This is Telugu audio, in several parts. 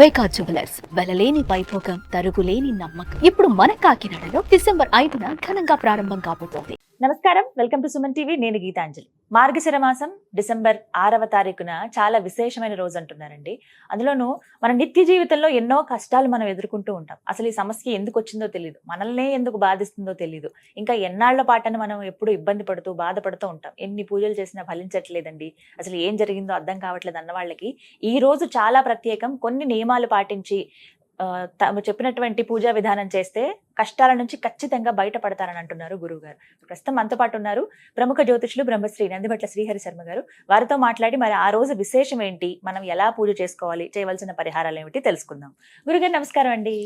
వైకా జ్యువెలర్స్ వెలలేని వైభోగం తరుగులేని నమ్మకం. ఇప్పుడు మన కాకినాడలో డిసెంబర్ ఐదున ఘనంగా ప్రారంభం కాబోతోంది. నమస్కారం. Welcome to Suman TV. నేను గీతాంజలి. మార్గశిర మాసం డిసెంబర్ ఆరవ తారీఖున చాలా విశేషమైన రోజు అంటున్నారండి. అందులోనూ మన నిత్య జీవితంలో ఎన్నో కష్టాలు మనం ఎదుర్కొంటూ ఉంటాం. అసలు ఈ సమస్య ఎందుకు వచ్చిందో తెలియదు మనల్నే ఎందుకు బాధిస్తుందో తెలియదు ఇంకా ఎన్నాళ్ళ పాటను మనం ఎప్పుడు ఇబ్బంది పడుతూ బాధపడుతూ ఉంటాం. ఎన్ని పూజలు చేసినా ఫలించట్లేదండి. అసలు ఏం జరిగిందో అర్థం కావట్లేదు అన్న వాళ్ళకి ఈ రోజు చాలా ప్రత్యేకం. కొన్ని నియమాలు పాటించి తాము చెప్పినటువంటి పూజా విధానం చేస్తే కష్టాల నుంచి ఖచ్చితంగా బయటపడతారని అంటున్నారు గురువు గారు ప్రస్తుతం మనతో పాటు ఉన్నారు ప్రముఖ జ్యోతిషులు బ్రహ్మశ్రీ నందిభట్ల శ్రీహరి శర్మ గారు. వారితో మాట్లాడి మరి ఆ రోజు విశేషం ఏంటి? మనం ఎలా పూజ చేసుకోవాలి? చేయవలసిన పరిహారాలు ఏమిటి? తెలుసుకుందాం. గురుగారు నమస్కారం అండి.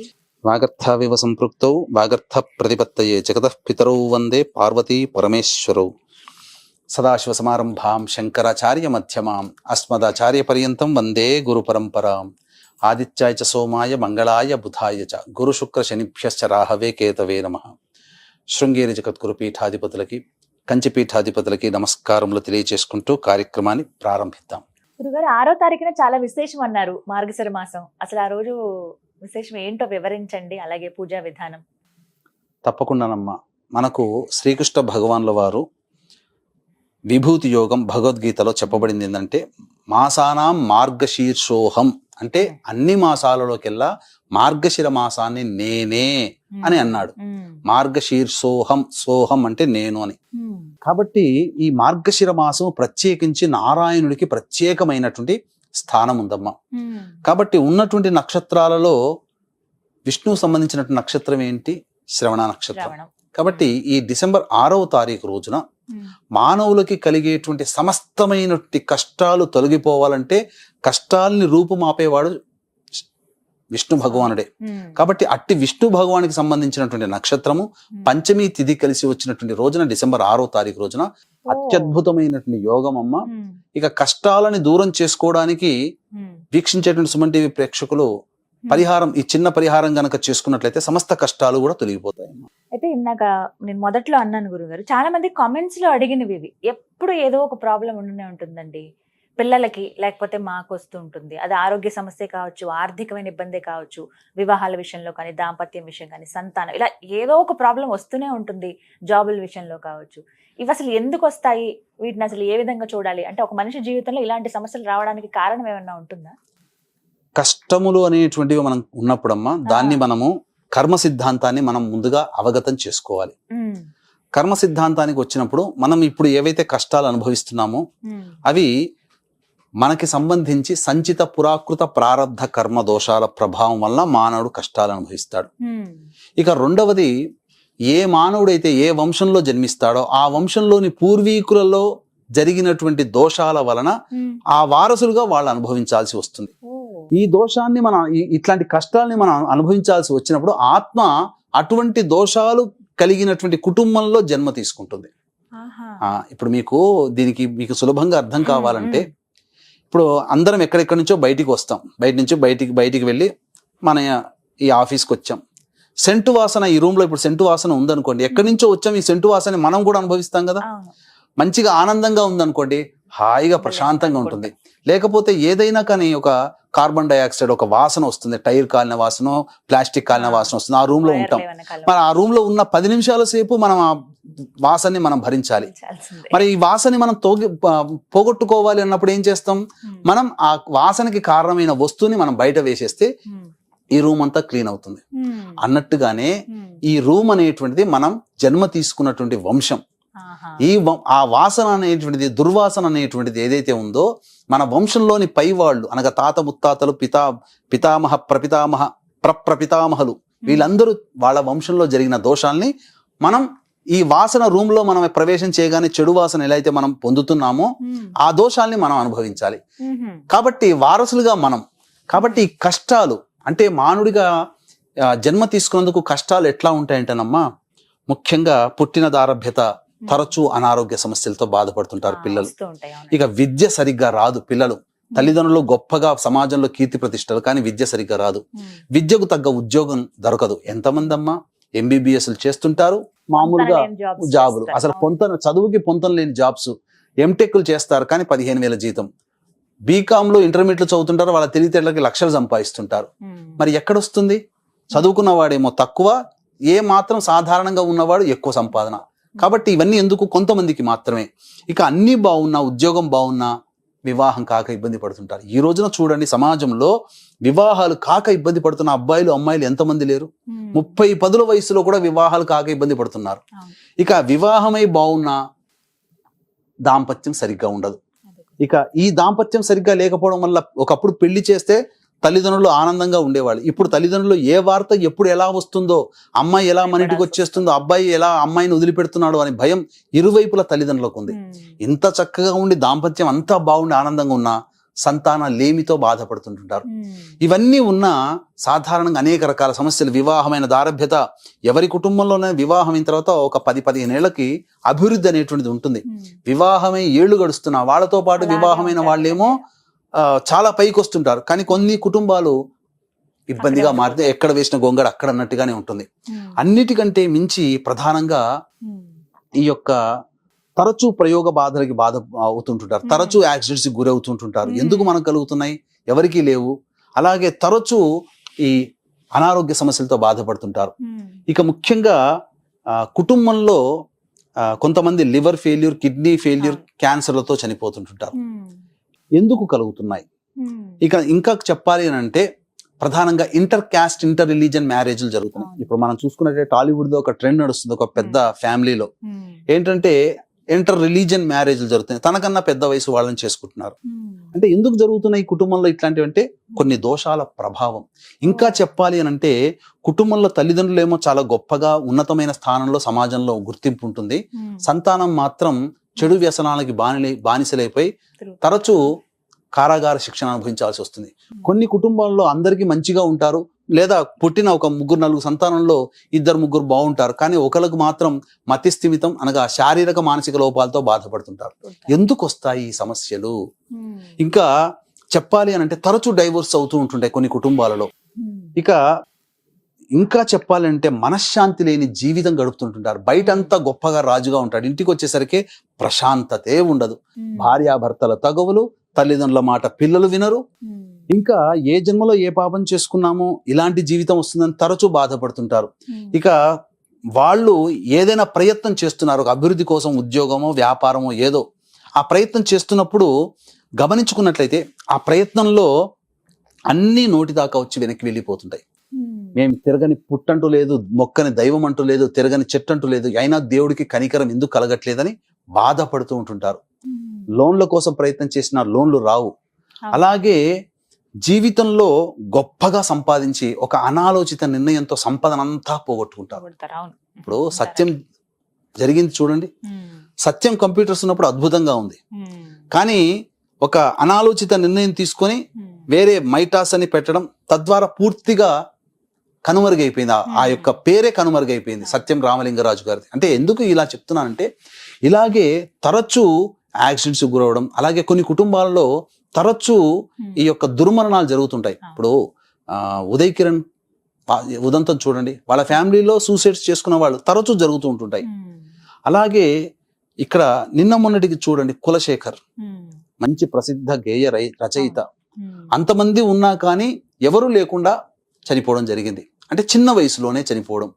వాగర్థావివ సంపృక్తౌ వాగర్థ ప్రతిపత్తయే జగతః పితరౌ వందే పార్వతీ పరమేశ్వరౌ. సదాశివ సమారంభాం శంకరాచార్య మధ్యమాం అస్మదాచార్య పర్యంతం వందే గురు పరంపరాం. ఆదిత్యాయ చ సోమాయ మంగళాయ బుధాయ చ. గురు శుక్ర శనిభ్యశ్చ రాహవే కేతవే నమ. శృంగేరి జగద్గురు పీఠాధిపతులకి కంచి పీఠాధిపతులకి నమస్కారములు తెలియజేసుకుంటూ కార్యక్రమాన్ని ప్రారంభిద్దాం. గురుగారు ఆరో తారీఖున చాలా విశేషం అన్నారు మార్గశిర మాసం. అసలు ఆ రోజు విశేషం ఏంటో వివరించండి అలాగే పూజా విధానం. తప్పకుండానమ్మా. మనకు శ్రీకృష్ణ భగవాన్ల వారు విభూతి యోగం భగవద్గీతలో చెప్పబడింది ఏంటంటే మాసానాం మార్గశీర్షోహం. అంటే అన్ని మాసాలలోకెల్లా మార్గశిర మాసాన్ని నేనే అని అన్నాడు. ఉమ్, మార్గశీర్షోహం సోహం అంటే నేను అని. కాబట్టి ఈ మార్గశిర మాసం ప్రత్యేకించి నారాయణుడికి ప్రత్యేకమైనటువంటి స్థానం ఉందమ్మా కాబట్టి ఉన్నటువంటి నక్షత్రాలలో విష్ణువు సంబంధించినటువంటి నక్షత్రం ఏంటి? శ్రవణ నక్షత్రం. కాబట్టి ఈ డిసెంబర్ ఆరవ తారీఖు రోజున మానవులకి కలిగేటువంటి సమస్తమైనటువంటి కష్టాలు తొలగిపోవాలంటే కష్టాల్ని రూపుమాపేవాడు విష్ణు భగవానుడే. కాబట్టి అట్టి విష్ణు భగవానికి సంబంధించినటువంటి నక్షత్రము. పంచమి తిథి కలిసి వచ్చినటువంటి రోజున డిసెంబర్ ఆరో తారీఖు రోజున అత్యద్భుతమైనటువంటి యోగం అమ్మ ఇక కష్టాలని దూరం చేసుకోవడానికి వీక్షించేటువంటి సుమన్ టీవీ ప్రేక్షకులు పరిహారం ఈ చిన్న పరిహారం గనక చేసుకున్నట్లయితే సమస్త కష్టాలు కూడా తొలగిపోతాయి. అయితే ఇందాక నేను మొదట్లో అన్నాను గురుగారు చాలా మంది కామెంట్స్లో అడిగినవి ఇవి. ఎప్పుడు ఏదో ఒక ప్రాబ్లం ఉండనే ఉంటుందండి. పిల్లలకి లేకపోతే మాకు వస్తూ ఉంటుంది. అది ఆరోగ్య సమస్య కావచ్చు ఆర్థికమైన ఇబ్బంది కావచ్చు వివాహాల విషయంలో కానీ దాంపత్యం విషయం కానీ సంతానం ఇలా ఏదో ఒక ప్రాబ్లం వస్తూనే ఉంటుంది జాబుల విషయంలో కావచ్చు. ఇవి అసలు ఎందుకు వస్తాయి? వీటిని అసలు ఏ విధంగా చూడాలి? అంటే ఒక మనిషి జీవితంలో ఇలాంటి సమస్యలు రావడానికి కారణం ఏమైనా ఉంటుందా? కష్టములు అనేటువంటివి మనం ఉన్నప్పుడమ్మా దాన్ని మనము కర్మ సిద్ధాంతాన్ని మనం ముందుగా అవగతం చేసుకోవాలి. కర్మ సిద్ధాంతానికి వచ్చినప్పుడు మనం ఇప్పుడు ఏవైతే కష్టాలు అనుభవిస్తున్నామో అవి మనకి సంబంధించి సంచిత పురాకృత ప్రారంధ కర్మ దోషాల ప్రభావం వల్ల మానవుడు కష్టాలు అనుభవిస్తాడు. ఇక రెండవది ఏ మానవుడైతే ఏ వంశంలో జన్మిస్తాడో ఆ వంశంలోని పూర్వీకులలో జరిగినటువంటి దోషాల వలన. ఆ వారసులుగా వాళ్ళు అనుభవించాల్సి వస్తుంది. ఈ దోషాన్ని మనం ఇట్లాంటి కష్టాల్ని మనం అనుభవించాల్సి వచ్చినప్పుడు ఆత్మ అటువంటి దోషాలు కలిగినటువంటి కుటుంబంలో జన్మ తీసుకుంటుంది. ఇప్పుడు మీకు దీనికి మీకు సులభంగా అర్థం కావాలంటే ఇప్పుడు అందరం ఎక్కడెక్కడి నుంచో బయటికి వస్తాం. బయట నుంచి బయటికి బయటికి వెళ్ళి మన ఈ ఆఫీస్కి వచ్చాం. సెంటు వాసన ఈ రూమ్లో ఇప్పుడు సెంటు వాసన ఉందనుకోండి ఎక్కడి నుంచో వచ్చాం ఈ సెంటు వాసన మనం కూడా అనుభవిస్తాం కదా? మంచిగా ఆనందంగా ఉందనుకోండి హాయిగా ప్రశాంతంగా ఉంటుంది. లేకపోతే ఏదైనా కానీ ఒక కార్బన్ డైఆక్సైడ్ ఒక వాసన వస్తుంది టైర్ కాలిన వాసన ప్లాస్టిక్ కాలిన. వాసన వస్తుంది ఆ రూమ్లో ఉంటాం. మరి ఆ రూమ్లో ఉన్న పది నిమిషాల సేపు మనం ఆ వాసనని మనం భరించాలి. మరి ఈ వాసనని మనం తోగి పోగొట్టుకోవాలి అన్నప్పుడు ఏం చేస్తాం? మనం ఆ వాసనకి కారణమైన వస్తువుని మనం బయట వేసేస్తే ఈ రూమ్ అంతా క్లీన్ అవుతుంది. అన్నట్టుగానే ఈ రూమ్ అనేటువంటిది మనం జన్మ తీసుకున్నటువంటి వంశం. ఈ ఆ వాసన అనేటువంటిది దుర్వాసన అనేటువంటిది ఏదైతే ఉందో మన వంశంలోని పై వాళ్ళు అనగా తాత ముత్తాతలు పితా పితామహ ప్రపితామహ ప్రప్రపితామహలు వీళ్ళందరూ వాళ్ళ వంశంలో జరిగిన దోషాల్ని మనం ఈ వాసన రూమ్లో మనం ప్రవేశం చేయగానే చెడు వాసన ఎలా అయితే మనం పొందుతున్నామో ఆ దోషాల్ని మనం అనుభవించాలి. కాబట్టి వారసులుగా మనం కాబట్టి కష్టాలు అంటే మానవుడిగా ఆ, జన్మ తీసుకున్నందుకు కష్టాలు ఎట్లా ఉంటాయంటేనమ్మా ముఖ్యంగా పుట్టిన దారభ్యత తరచూ అనారోగ్య సమస్యలతో బాధపడుతుంటారు పిల్లలు. ఇక విద్య సరిగ్గా రాదు పిల్లలు. తల్లిదండ్రులు గొప్పగా సమాజంలో కీర్తి ప్రతిష్టలు కానీ విద్య సరిగ్గా రాదు. విద్యకు తగ్గ ఉద్యోగం దొరకదు. ఎంతమంది అమ్మా ఎంబీబీఎస్లు చేస్తుంటారు? మామూలుగా జాబులు. అసలు. పొంతన చదువుకి పొంతన లేని జాబ్స్ ఎంటెక్లు చేస్తారు కానీ పదిహేను వేల జీతం. బీకామ్లో ఇంటర్మీడియట్లో చదువుతుంటారు వాళ్ళ తెలివితేటలకి లక్షలు సంపాదిస్తుంటారు. మరి ఎక్కడొస్తుంది? చదువుకున్న వాడేమో తక్కువ ఏ మాత్రం సాధారణంగా ఉన్నవాడు ఎక్కువ సంపాదన. కాబట్టి ఇవన్నీ ఎందుకు? కొంతమందికి మాత్రమే. ఇక అన్ని బాగున్నా ఉద్యోగం బాగున్నా వివాహం కాక ఇబ్బంది పడుతుంటారు. ఈ రోజున చూడండి సమాజంలో వివాహాలు కాక ఇబ్బంది పడుతున్న అబ్బాయిలు అమ్మాయిలు ఎంతమంది లేరు? ముప్పై పదుల వయసులో కూడా వివాహాలు కాక ఇబ్బంది పడుతున్నారు. ఇక వివాహమై బాగున్నా దాంపత్యం సరిగ్గా ఉండదు. ఇక ఈ దాంపత్యం సరిగ్గా లేకపోవడం వల్ల ఒకప్పుడు పెళ్ళి చేస్తే తల్లిదండ్రులు ఆనందంగా ఉండేవాళ్ళు. ఇప్పుడు తల్లిదండ్రులు ఏ వార్త ఎప్పుడు ఎలా వస్తుందో అమ్మాయి ఎలా మన ఇంటికి వచ్చేస్తుందో అబ్బాయి ఎలా అమ్మాయిని వదిలిపెడుతున్నాడు అనే భయం ఇరువైపుల తల్లిదండ్రులకు ఉంది ఇంత చక్కగా ఉండి దాంపత్యం అంతా బాగుండి ఆనందంగా ఉన్నా సంతాన లేమితో బాధపడుతుంటుంటారు. ఇవన్నీ ఉన్నా సాధారణంగా అనేక రకాల సమస్యలు. వివాహమైన దారభ్యత ఎవరి కుటుంబంలోనే వివాహం అయిన తర్వాత ఒక పది పదిహేను ఏళ్ళకి అభివృద్ధి అనేటువంటిది ఉంటుంది. వివాహమై ఏళ్ళు గడుస్తున్నా వాళ్ళతో పాటు వివాహమైన. వాళ్ళేమో చాలా పైకి వస్తుంటారు. కానీ కొన్ని కుటుంబాలు ఇబ్బందిగా మారితే ఎక్కడ వేసిన గొంగడ అక్కడ అన్నట్టుగానే ఉంటుంది. అన్నిటికంటే మించి ప్రధానంగా ఈ యొక్క తరచూ ప్రయోగ బాధలకి బాధ అవుతుంటుంటారు. తరచూ యాక్సిడెంట్స్ గురవుతుంటుంటారు. ఎందుకు మనకు కలుగుతున్నాయి? ఎవరికీ లేవు. అలాగే తరచూ ఈ అనారోగ్య సమస్యలతో బాధపడుతుంటారు. ఇక ముఖ్యంగా కుటుంబంలో కొంతమంది లివర్ ఫెయిల్యూర్ కిడ్నీ ఫెయిల్యూర్. క్యాన్సర్లతో చనిపోతుంటుంటారు. ఎందుకు కలుగుతున్నాయి? ఇక ఇంకా చెప్పాలి అని అంటే ప్రధానంగా ఇంటర్ క్యాస్ట్ ఇంటర్ రిలీజన్ మ్యారేజ్లు జరుగుతున్నాయి. ఇప్పుడు మనం చూసుకున్నట్టే టాలీవుడ్ ఒక ట్రెండ్ నడుస్తుంది ఒక పెద్ద ఫ్యామిలీలో. ఏంటంటే ఇంటర్ రిలీజన్ మ్యారేజ్లు జరుగుతున్నాయి. తనకన్నా పెద్ద వయసు వాళ్ళని చేసుకుంటున్నారు. అంటే ఎందుకు జరుగుతున్నాయి ఈ కుటుంబంలో ఇట్లాంటివి అంటే కొన్ని దోషాల ప్రభావం. ఇంకా చెప్పాలి అని అంటే కుటుంబంలో తల్లిదండ్రులు ఏమో చాలా గొప్పగా ఉన్నతమైన స్థానంలో సమాజంలో గుర్తింపు ఉంటుంది. సంతానం మాత్రం చెడు వ్యసనాలకి బానిలై బానిసలైపోయి తరచూ కారాగార శిక్షణ అనుభవించాల్సి వస్తుంది. కొన్ని కుటుంబాల్లో అందరికీ మంచిగా ఉంటారు లేదా పుట్టిన ఒక ముగ్గురు నలుగురు సంతానంలో ఇద్దరు ముగ్గురు బాగుంటారు కానీ ఒకరికి మాత్రం మతిస్థిమితం అనగా శారీరక మానసిక లోపాలతో బాధపడుతుంటారు. ఎందుకు వస్తాయి ఈ సమస్యలు? ఇంకా చెప్పాలి అని అంటే తరచూ డైవోర్స్ అవుతూ ఉంటుంటాయి కొన్ని కుటుంబాలలో. ఇక ఇంకా చెప్పాలంటే మనశ్శాంతి లేని జీవితం గడుపుతుంటుంటారు. బయటంతా గొప్పగా రాజుగా ఉంటాడు. ఇంటికి వచ్చేసరికి ప్రశాంతతే ఉండదు. భార్యాభర్తల తగవులు తల్లిదండ్రుల మాట పిల్లలు వినరు. ఇంకా ఏ జన్మలో ఏ పాపం చేసుకున్నామో ఇలాంటి జీవితం వస్తుందని తరచూ బాధపడుతుంటారు. ఇక వాళ్ళు ఏదైనా ప్రయత్నం చేస్తున్నారు. ఒక అభివృద్ధి కోసం ఉద్యోగమో వ్యాపారమో ఏదో. ఆ ప్రయత్నం చేస్తున్నప్పుడు గమనించుకున్నట్లయితే ఆ ప్రయత్నంలో అన్ని నోటి దాకా వచ్చి వెనక్కి వెళ్ళిపోతుంటాయి. మేము తిరగని పుట్టంటూ లేదు మొక్కని దైవం అంటూ లేదు తిరగని చెట్టు అంటూ లేదు అయినా దేవుడికి కనికరం ఎందుకు కలగట్లేదని బాధపడుతూ ఉంటుంటారు. లోన్ల కోసం ప్రయత్నం చేసిన లోన్లు రావు. అలాగే జీవితంలో గొప్పగా సంపాదించి ఒక అనాలోచిత నిర్ణయంతో సంపదనంతా పోగొట్టుకుంటారు. ఇప్పుడు సత్యం జరిగింది చూడండి. సత్యం కంప్యూటర్స్ ఉన్నప్పుడు అద్భుతంగా ఉంది. కానీ ఒక అనాలోచిత నిర్ణయం తీసుకొని వేరే మైటాస్ అని పెట్టడం తద్వారా పూర్తిగా కనుమరుగైపోయింది. ఆ- యొక్క పేరే కనుమరుగైపోయింది సత్యం రామలింగరాజు గారిది. అంటే ఎందుకు ఇలా చెప్తున్నానంటే ఇలాగే తరచూ యాక్సిడెంట్స్ గురవడం అలాగే కొన్ని కుటుంబాలలో తరచూ ఈ యొక్క దుర్మరణాలు జరుగుతుంటాయి. ఇప్పుడు ఆ, ఉదయ్ కిరణ్ ఉదంతం చూడండి వాళ్ళ ఫ్యామిలీలో సూసైడ్స్ చేసుకున్న వాళ్ళు తరచూ జరుగుతూ ఉంటుంటాయి. అలాగే ఇక్కడ నిన్న మొన్నటికి చూడండి కులశేఖర్. మంచి ప్రసిద్ధ గేయ రచయిత. అంతమంది ఉన్నా కానీ ఎవరూ లేకుండా చనిపోవడం జరిగింది. అంటే చిన్న వయసులోనే చనిపోవడం.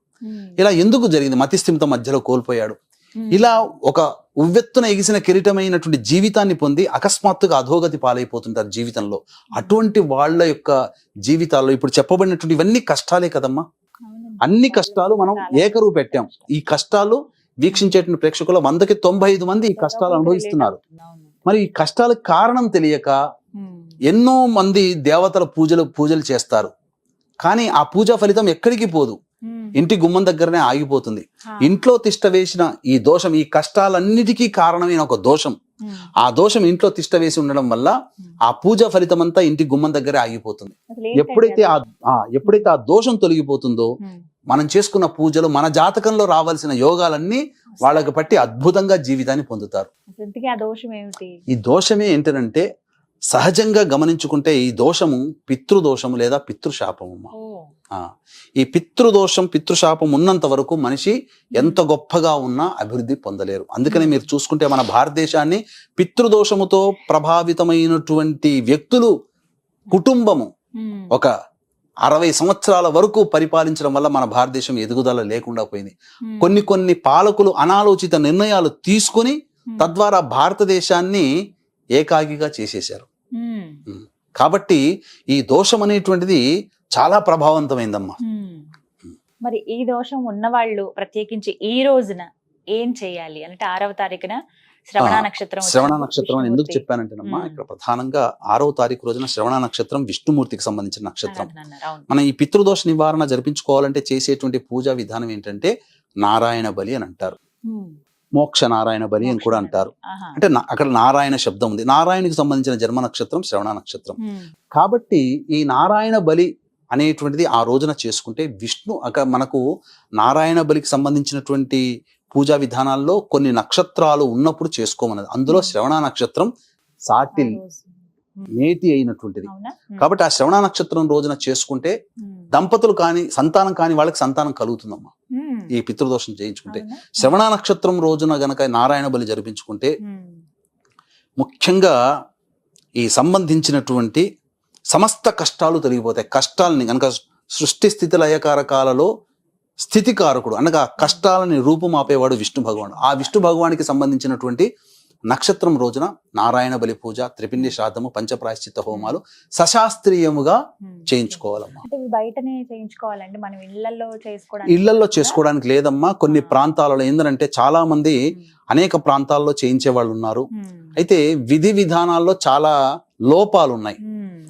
ఇలా ఎందుకు జరిగింది? మతిస్థిమిత మధ్యలో కోల్పోయాడు. ఇలా ఒక ఉవ్వెత్తున ఎగిసిన కిరీటమైనటువంటి జీవితాన్ని పొంది అకస్మాత్తుగా అధోగతి పాలైపోతుంటారు జీవితంలో. అటువంటి వాళ్ళ యొక్క జీవితాల్లో ఇప్పుడు చెప్పబడినటువంటి ఇవన్నీ కష్టాలే కదమ్మా. అన్ని కష్టాలు మనం ఏకరువు పెట్టాం ఈ కష్టాలు వీక్షించేటువంటి ప్రేక్షకుల వందకి తొంభై ఐదు మంది ఈ కష్టాలు అనుభవిస్తున్నారు. మరి ఈ కష్టాలకు కారణం తెలియక ఎన్నో మంది దేవతల పూజలు పూజలు చేస్తారు. కానీ ఆ పూజా ఫలితం ఎక్కడికి పోదు. ఇంటి గుమ్మం దగ్గరనే ఆగిపోతుంది. ఇంట్లో తిష్ట వేసిన ఈ దోషం ఈ కష్టాలన్నిటికీ కారణమైన ఒక దోషం. ఆ దోషం ఇంట్లో తిష్ట వేసి ఉండడం వల్ల ఆ పూజా ఫలితం అంతా ఇంటి గుమ్మం దగ్గరే ఆగిపోతుంది. ఎప్పుడైతే ఆ ఎప్పుడైతే ఆ దోషం తొలగిపోతుందో మనం చేసుకున్న పూజలు మన జాతకంలో రావాల్సిన యోగాలన్నీ వాళ్ళకి పట్టి అద్భుతంగా జీవితాన్ని పొందుతారు. ఇంతకీ ఆ దోషం ఏమిటి? ఈ దోషమే ఏంటంటే సహజంగా గమనించుకుంటే ఈ దోషము పితృదోషము లేదా పితృశాపము ఈ పితృదోషం పితృశాపం ఉన్నంత వరకు మనిషి ఎంత గొప్పగా ఉన్నా అభివృద్ధి పొందలేరు అందుకనే మీరు చూసుకుంటే మన భారతదేశాన్ని పితృదోషముతో ప్రభావితమైనటువంటి వ్యక్తులు కుటుంబము. ఒక అరవై సంవత్సరాల వరకు పరిపాలించడం వల్ల మన భారతదేశం ఎదుగుదల లేకుండా పోయింది. కొన్ని కొన్ని పాలకులు అనాలోచిత నిర్ణయాలు తీసుకొని. తద్వారా భారతదేశాన్ని ఏకాగిగా చేసేశారు. కాబట్టి ఈ దోషం అనేటువంటిది చాలా ప్రభావవంతమైందమ్మా. మరి ఈ దోషం ఉన్నవాళ్ళు ప్రత్యేకించి ఈ రోజున ఏం చేయాలి? అంటే ఆరవ తారీఖున శ్రవణ నక్షత్రం శ్రవణ నక్షత్రం అని ఎందుకు చెప్పానంటేనమ్మా మ్మ్. ఇక్కడ ప్రధానంగా ఆరవ తారీఖు రోజున శ్రవణ నక్షత్రం విష్ణుమూర్తికి సంబంధించిన నక్షత్రం. మనం ఈ పితృదోష నివారణ జరిపించుకోవాలంటే చేసేటువంటి పూజా విధానం ఏంటంటే నారాయణ బలి అని అంటారు. మోక్ష నారాయణ బలి అని కూడా అంటారు. అంటే అక్కడ నారాయణ శబ్దం ఉంది నారాయణకి సంబంధించిన జన్మ నక్షత్రం శ్రవణ నక్షత్రం. కాబట్టి ఈ నారాయణ బలి అనేటువంటిది ఆ రోజున చేసుకుంటే విష్ణు అక్కడ మనకు నారాయణ బలికి సంబంధించినటువంటి పూజా విధానాల్లో కొన్ని నక్షత్రాలు ఉన్నప్పుడు చేసుకోమన్నది అందులో శ్రవణ నక్షత్రం సాటి. నేటి అయినటువంటిది. కాబట్టి ఆ శ్రవణ నక్షత్రం రోజున చేసుకుంటే. దంపతులు కాని సంతానం కాని వాళ్ళకి సంతానం కలుగుతుందమ్మా. ఈ పితృదోషం చేయించుకుంటే? శ్రవణ నక్షత్రం రోజున గనక నారాయణ బలి జరిపించుకుంటే. ముఖ్యంగా ఈ సంబంధించినటువంటి సమస్త కష్టాలు తొలగిపోతాయి. కష్టాలని కనుక సృష్టి స్థితి లయకారకాలలో స్థితికారకుడు అనగా కష్టాలని రూపుమాపేవాడు విష్ణు భగవానుడు. ఆ విష్ణు భగవానికి సంబంధించినటువంటి నక్షత్రం రోజున నారాయణ బలి పూజ త్రిపిండి శ్రాద్ధము పంచప్రాయశ్చిత్త హోమాలు సశాస్త్రీయముగా ఉమ్. చేయించుకోవాలమ్మా అంటే ఇవి బయటనే చేయించుకోవాలండి మనం ఇళ్ళలో చేసుకోవడానికి ఇళ్ళలో చేసుకోవడానికి లేదమ్మా కొన్ని ప్రాంతాలలో ఏంటంటే చాలా మంది ఉమ్. అనేక ప్రాంతాల్లో చేయించే వాళ్ళు ఉన్నారు ఉమ్. అయితే విధి విధానాల్లో చాలా లోపాలు ఉన్నాయి.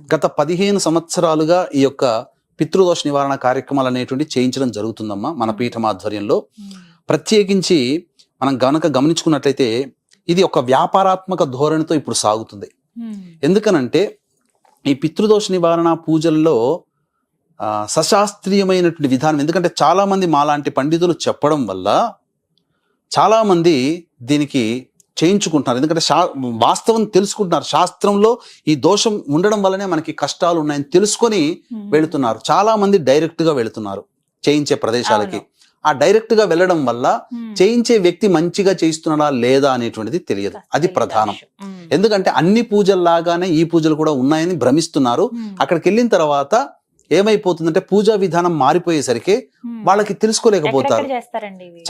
గత పదిహేను సంవత్సరాలుగా ఈ యొక్క పితృదోష నివారణ కార్యక్రమాలు అనేటువంటి చేయించడం జరుగుతుందమ్మా మన పీఠం ఆధ్వర్యంలో. ప్రత్యేకించి మనం గనక గమనించుకున్నట్లయితే ఇది ఒక వ్యాపారాత్మక ధోరణితో ఇప్పుడు సాగుతుంది ఉమ్. ఎందుకనంటే ఈ పితృదోష నివారణ పూజల్లో సశాస్త్రీయమైనటువంటి విధానం ఎందుకంటే చాలా మంది మాలాంటి పండితులు చెప్పడం వల్ల చాలా మంది దీనికి చేయించుకుంటున్నారు ఎందుకంటే శా వాస్తవం తెలుసుకుంటున్నారు శాస్త్రంలో ఈ దోషం ఉండడం వల్లనే మనకి కష్టాలు ఉన్నాయని తెలుసుకొని ఉమ్. వెళుతున్నారు చాలా మంది డైరెక్ట్గా వెళుతున్నారు చేయించే ప్రదేశాలకి. ఆ డైరెక్ట్గా వెళ్ళడం వల్ల. చేయించే వ్యక్తి మంచిగా చేయిస్తున్నాడా లేదా అనేటువంటిది తెలియదు అది ప్రధానం. ఎందుకంటే అన్ని పూజల్లాగానే ఈ పూజలు కూడా ఉన్నాయని భ్రమిస్తున్నారు. అక్కడికి వెళ్ళిన తర్వాత ఏమైపోతుందంటే పూజా విధానం మారిపోయేసరికి. వాళ్ళకి తెలుసుకోలేకపోతారు.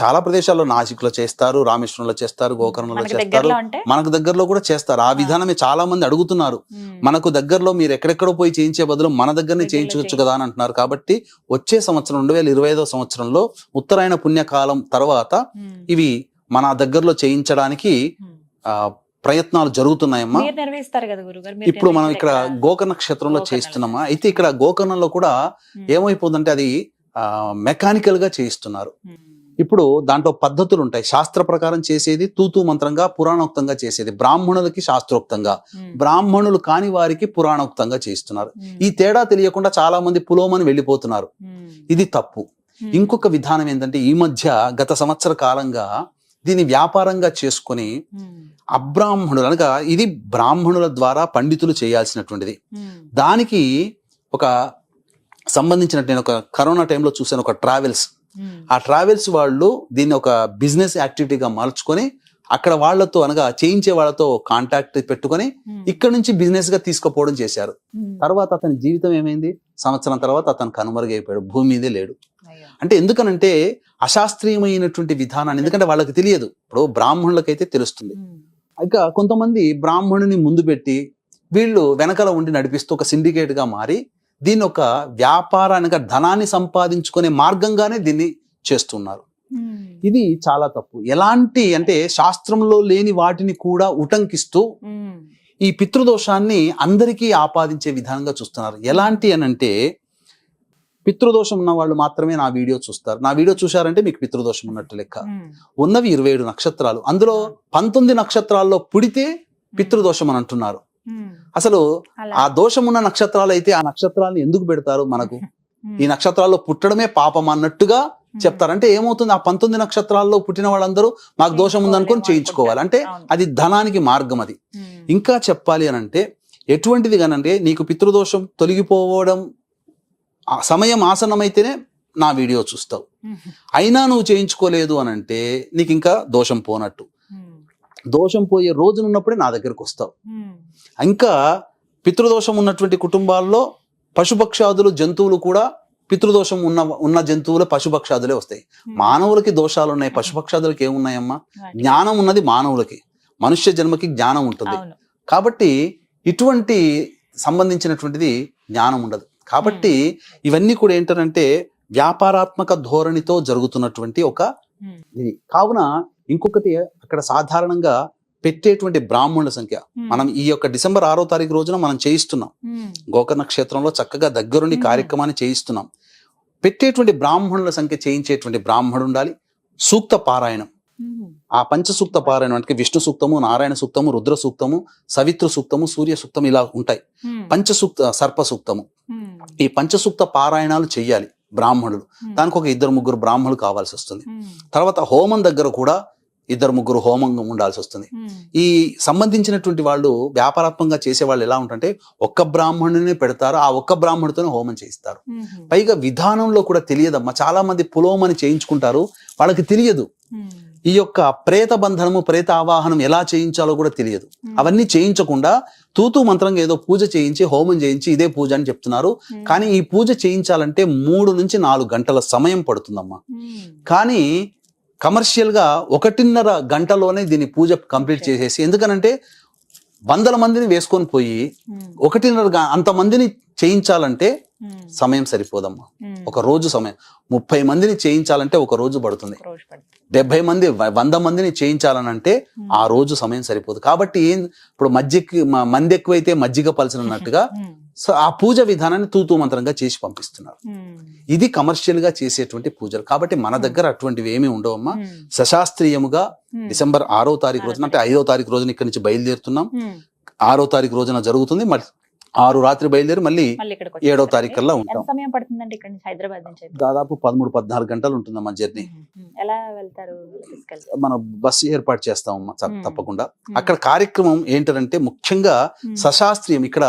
చాలా ప్రదేశాల్లో నాసిక్లో చేస్తారు రామేశ్వరంలో చేస్తారు గోకర్ణంలో చేస్తారు. మనకు దగ్గరలో కూడా చేస్తారు. ఆ విధానమే చాలా మంది అడుగుతున్నారు. మనకు దగ్గరలో మీరు ఎక్కడెక్కడో పోయి చేయించే బదులు మన దగ్గరనే చేయించవచ్చు కదా అని అంటున్నారు. కాబట్టి వచ్చే సంవత్సరం రెండు వేల ఇరవై ఐదో సంవత్సరంలో ఉత్తరాయణ పుణ్యకాలం తర్వాత. ఇవి మన దగ్గరలో చేయించడానికి ప్రయత్నాలు జరుగుతున్నాయమ్మా మీరు నిర్వహిస్తారు కదా గురుగారు ఇప్పుడు మనం ఇక్కడ? గోకర్ణ క్షేత్రంలో చేస్తున్నామా అయితే ఇక్కడ గోకర్ణంలో కూడా. ఏమైపోతుందంటే అది మెకానికల్గా చేయిస్తున్నారు. ఇప్పుడు దాంట్లో పద్ధతులు ఉంటాయి శాస్త్ర ప్రకారం చేసేది తూతూ మంత్రంగా పురాణోక్తంగా చేసేది బ్రాహ్మణులకి శాస్త్రోక్తంగా. బ్రాహ్మణులు కాని వారికి పురాణోక్తంగా చేయిస్తున్నారు ఉమ్. ఈ తేడా తెలియకుండా చాలా మంది పులోమని వెళ్ళిపోతున్నారు. ఇది తప్పు. ఇంకొక విధానం ఏంటంటే ఈ మధ్య గత సంవత్సర కాలంగా దీన్ని వ్యాపారంగా చేసుకొని. అబ్రాహ్మణులు అనగా ఇది బ్రాహ్మణుల ద్వారా పండితులు చేయాల్సినటువంటిది ఉమ్. దానికి ఒక సంబంధించినట్టు నేను ఒక కరోనా టైంలో చూశాను ఒక ట్రావెల్స్ ఉమ్. ఆ ట్రావెల్స్ వాళ్ళు దీన్ని ఒక బిజినెస్ యాక్టివిటీగా మార్చుకొని అక్కడ వాళ్ళతో అనగా చేయించే వాళ్ళతో కాంటాక్ట్ పెట్టుకొని ఉమ్. ఇక్కడ నుంచి బిజినెస్గా తీసుకుపోవడం చేశారు. తర్వాత అతని జీవితం ఏమైంది సంవత్సరం తర్వాత అతను కనుమరుగైపోయాడు భూమి మీదే లేడు. అంటే ఎందుకనంటే అశాస్త్రీయమైనటువంటి విధానాన్ని ఎందుకంటే వాళ్ళకి తెలియదు ఇప్పుడు బ్రాహ్మణులకైతే తెలుస్తుంది. ఇక కొంతమంది బ్రాహ్మణుని ముందు పెట్టి వీళ్ళు వెనకాల ఉండి నడిపిస్తూ ఒక సిండికేట్గా మారి దీన్ని ఒక వ్యాపారానికి ధనాన్ని సంపాదించుకునే మార్గంగానే దీన్ని చేస్తున్నారు. ఇది చాలా తప్పు ఎలాంటి అంటే శాస్త్రంలో లేని వాటిని కూడా ఉటంకిస్తూ. ఈ పితృదోషాన్ని అందరికీ ఆపాదించే విధానంగా చూస్తున్నారు ఎలాంటి అని అంటే పితృదోషం ఉన్న వాళ్ళు మాత్రమే నా వీడియో చూస్తారు నా వీడియో చూశారంటే మీకు పితృదోషం ఉన్నట్టు లెక్క. ఉన్నవి ఇరవై ఏడు నక్షత్రాలు అందులో పంతొమ్మిది నక్షత్రాల్లో పుడితే పితృదోషం అని అంటున్నారు. అసలు. ఆ దోషం ఉన్న నక్షత్రాలు అయితే ఆ నక్షత్రాలను ఎందుకు పెడతారు మనకు. ఈ నక్షత్రాల్లో పుట్టడమే పాపం అన్నట్టుగా చెప్తారు అంటే ఏమవుతుంది ఆ పంతొమ్మిది నక్షత్రాల్లో పుట్టిన వాళ్ళందరూ మాకు దోషం ఉందనుకొని చేయించుకోవాలి అంటే. అది ధనానికి మార్గం అది. ఇంకా చెప్పాలి అని అంటే ఎటువంటిది కానంటే నీకు పితృదోషం తొలగిపోవడం సమయం ఆసన్నమైతేనే నా వీడియో చూస్తావు. అయినా నువ్వు చేయించుకోలేదు అని అంటే నీకు ఇంకా దోషం పోనట్టు. దోషం పోయే రోజునున్నప్పుడే నా దగ్గరకు వస్తావు. ఇంకా పితృదోషం ఉన్నటువంటి కుటుంబాల్లో పశుపక్షాదులు జంతువులు కూడా పితృదోషం ఉన్న ఉన్న జంతువులు పశుపక్షాదులే వస్తాయి. మానవులకి దోషాలు ఉన్నాయి పశుపక్షాదులకి ఏమున్నాయమ్మా? జ్ఞానం ఉన్నది మానవులకి. మనుష్య జన్మకి జ్ఞానం ఉంటుంది. కాబట్టి ఇటువంటి సంబంధించినటువంటిది జ్ఞానం ఉండదు. కాబట్టి ఇవన్నీ కూడా ఏంటంటే వ్యాపారాత్మక ధోరణితో జరుగుతున్నటువంటి ఒక ఉమ్. ఇది కావున ఇంకొకటి అక్కడ సాధారణంగా పెట్టేటువంటి బ్రాహ్మణుల సంఖ్య మనం ఈ యొక్క డిసెంబర్ ఆరో తారీఖు రోజున మనం చేయిస్తున్నాం. గోకర్ణ క్షేత్రంలో చక్కగా దగ్గరుండి. కార్యక్రమాన్ని చేయిస్తున్నాం పెట్టేటువంటి బ్రాహ్మణుల సంఖ్య చేయించేటువంటి బ్రాహ్మణుడు ఉండాలి సూక్త పారాయణం. ఆ పంచసూక్త పారాయణం అంటే విష్ణు సూక్తము నారాయణ సూక్తము రుద్ర సూక్తము సవిత్ర సూక్తము సూర్య సూక్తం ఇలా ఉంటాయి. పంచసూక్త సర్ప సూక్తము. ఈ పంచసూక్త పారాయణాలు చెయ్యాలి బ్రాహ్మణులు. దానికి ఒక ఇద్దరు ముగ్గురు బ్రాహ్మణులు కావాల్సి వస్తుంది. తర్వాత హోమం దగ్గర కూడా ఇద్దరు ముగ్గురు హోమం ఉండాల్సి వస్తుంది. ఈ సంబంధించినటువంటి వాళ్ళు వ్యాపారాత్మకంగా చేసే వాళ్ళు ఎలా ఉంటుంటే ఒక్క బ్రాహ్మణుని పెడతారు ఆ ఒక్క బ్రాహ్మణుడితోనే హోమం చేయిస్తారు. పైగా విధానంలో కూడా తెలియదమ్మా చాలా మంది పులోమని చేయించుకుంటారు వాళ్ళకి తెలియదు. ఈ యొక్క ప్రేత బంధనము ప్రేత ఆవాహనం ఎలా చేయించాలో కూడా తెలియదు. అవన్నీ చేయించకుండా తూతూ మంత్రంగా ఏదో పూజ చేయించి హోమం చేయించి ఇదే పూజ అని చెప్తున్నారు. కానీ ఈ పూజ చేయించాలంటే మూడు నుంచి నాలుగు గంటల సమయం పడుతుందమ్మా. కానీ కమర్షియల్గా ఒకటిన్నర గంటలోనే దీని పూజ కంప్లీట్. చేసేసి ఎందుకనంటే వందల మందిని వేసుకొని పోయి. ఒకటిన్నర గ- అంత మందిని చేయించాలంటే. సమయం సరిపోదమ్మా. ఒక రోజు సమయం ముప్పై మందిని చేయించాలంటే ఒక రోజు పడుతుంది. డెబ్బై మంది వంద మందిని చేయించాలనంటే. ఆ రోజు సమయం సరిపోదు కాబట్టి ఏం ఇప్పుడు మజ్జిగ మ- మంది ఎక్కువైతే మజ్జిగ పలసనన్నట్టుగా ఉమ్. సో ఆ పూజ విధానాన్ని తూతూ మంత్రంగా చేసి పంపిస్తున్నారు. ఇది కమర్షియల్గా చేసేటువంటి పూజలు కాబట్టి మన దగ్గర అటువంటివి ఏమీ ఉండవమ్మా. సశాస్త్రీయముగా. డిసెంబర్ ఆరో తారీఖు రోజున అంటే ఐదో తారీఖు రోజున ఇక్కడి నుంచి బయలుదేరుతున్నాం. ఆరో తారీఖు రోజున జరుగుతుంది ఆరు రాత్రి బయలుదేరి మళ్ళీ ఏడో? తారీఖు కల్లా ఉంటాం సమయం పడుతుందండి ఇక్కడ నుంచి హైదరాబాద్ నుంచి? దాదాపు పదమూడు పద్నాలుగు గంటలు ఉంటుందమ్మా జర్నీ ఉమ్. ఉమ్. ఎలా వెళ్తారు మనం బస్సు ఏర్పాటు చేస్తామమ్మా చ- మ్మ్. తప్పకుండా అక్కడ కార్యక్రమం ఏంటంటే ముఖ్యంగా. సశాస్త్రీయం ఇక్కడ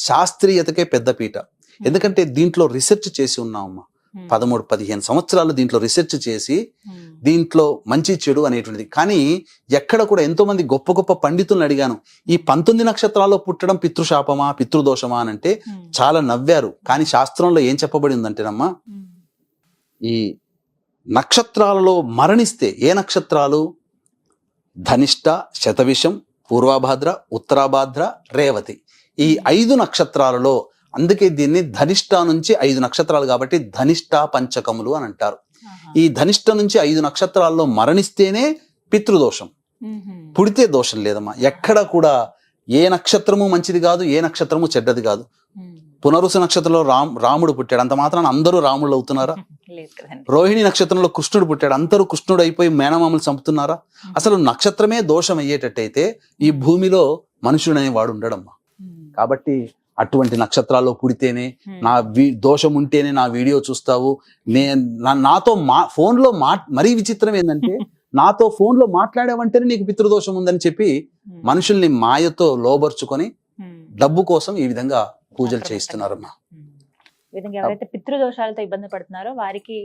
శాస్త్రీయతకే పెద్దపీట ఎందుకంటే దీంట్లో రీసెర్చ్ చేసి ఉన్నామమ్మా. పదమూడు పదిహేను సంవత్సరాలు దీంట్లో రీసెర్చ్ చేసి. దీంట్లో మంచి చెడు అనేటువంటిది. కానీ ఎక్కడ కూడా ఎంతో మంది గొప్ప గొప్ప పండితులను అడిగాను. ఈ పంతొమ్మిది నక్షత్రాల్లో పుట్టడం పితృశాపమా పితృదోషమా అని అంటే. చాలా నవ్వారు. కానీ శాస్త్రంలో ఏం చెప్పబడి ఉందంటేనమ్మా. ఈ నక్షత్రాలలో మరణిస్తే ఏ నక్షత్రాలు? ధనిష్ట శతవిషం పూర్వభాద్ర ఉత్తరాభాద్ర రేవతి. ఈ ఐదు నక్షత్రాలలో అందుకే దీన్ని ధనిష్ట నుంచి ఐదు నక్షత్రాలు కాబట్టి ధనిష్ట పంచకములు అని అంటారు. ఈ ధనిష్ట నుంచి ఐదు నక్షత్రాల్లో మరణిస్తేనే పితృదోషం. పుడితే దోషం లేదమ్మా. ఎక్కడ కూడా ఏ నక్షత్రము మంచిది కాదు ఏ నక్షత్రము చెడ్డది కాదు. పునరుసు నక్షత్రంలో రామ్ రాముడు పుట్టాడు. అంత మాత్రాన అందరూ రాముళ్ళు అవుతున్నారా? రోహిణి నక్షత్రంలో కృష్ణుడు పుట్టాడు. అందరూ కృష్ణుడు అయిపోయి మేనమామలు చంపుతున్నారా? అసలు నక్షత్రమే దోషం అయ్యేటట్టయితే ఈ భూమిలో మనుషుడు అనేవాడు ఉండడమ్మా. కాబట్టి అటువంటి నక్షత్రాల్లో పుడితేనే. నా దోషం ఉంటేనే నా వీడియో చూస్తావు నే నా- నాతో మా ఫోన్లో మా మరీ విచిత్రం ఏంటంటే నాతో ఫోన్లో మాట్లాడావంటేనే నీకు పితృదోషం ఉందని చెప్పి. మనుషుల్ని మాయతో లోబర్చుకొని. డబ్బు కోసం ఈ విధంగా పూజలు చేయిస్తున్నారమ్మా విధంగా ఎవరైతే పితృదోషాలతో ఇబ్బంది పడుతున్నారో వారికి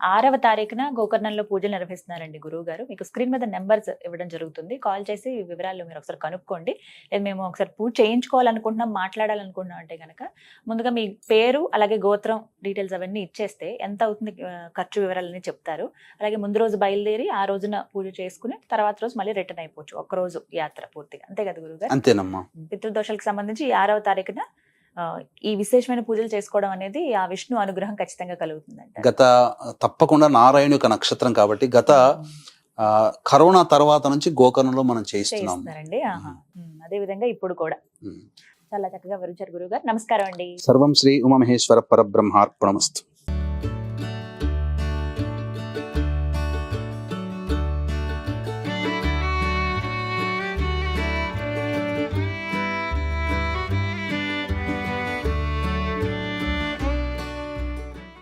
ఆరవ తారీఖున గోకర్ణంలో పూజలు నిర్వహిస్తున్నారండి గురువు గారు మీకు స్క్రీన్ మీద నెంబర్స్ ఇవ్వడం జరుగుతుంది. కాల్ చేసి వివరాలు మీరు ఒకసారి కనుక్కోండి. లేదు మేము ఒకసారి పూజ చేయించుకోవాలనుకుంటున్నాం మాట్లాడాలనుకుంటున్నాం అంటే కనుక ముందుగా మీ పేరు అలాగే గోత్రం డీటెయిల్స్ అవన్నీ ఇచ్చేస్తే ఎంత అవుతుంది ఖర్చు వివరాలన్నీ చెప్తారు. అలాగే ముందు రోజు బయలుదేరి ఆ రోజున పూజ చేసుకుని తర్వాత రోజు మళ్ళీ రిటర్న్ అయిపోవచ్చు. ఒక్క రోజు యాత్ర పూర్తిగా. అంతే కదా గురువు గారు అంతేనమ్మా పితృదోషాలకు సంబంధించి ఈ ఆరవ తారీఖున ఈ విశేషమైన పూజలు చేసుకోవడం అనేది ఆ విష్ణు అనుగ్రహం ఖచ్చితంగా కలుగుతుందంట గత తప్పకుండా నారాయణ యొక్క నక్షత్రం కాబట్టి గత కరోనా తర్వాత నుంచి గోకర్ణంలో మనం. ఉమ్, అదే విధంగా ఇప్పుడు కూడా. చాలా చక్కగా వివరించారు గురువు గారు నమస్కారం అండి. సర్వం శ్రీ ఉమామహేశ్వర పరబ్రహ్మార్పణమస్తు.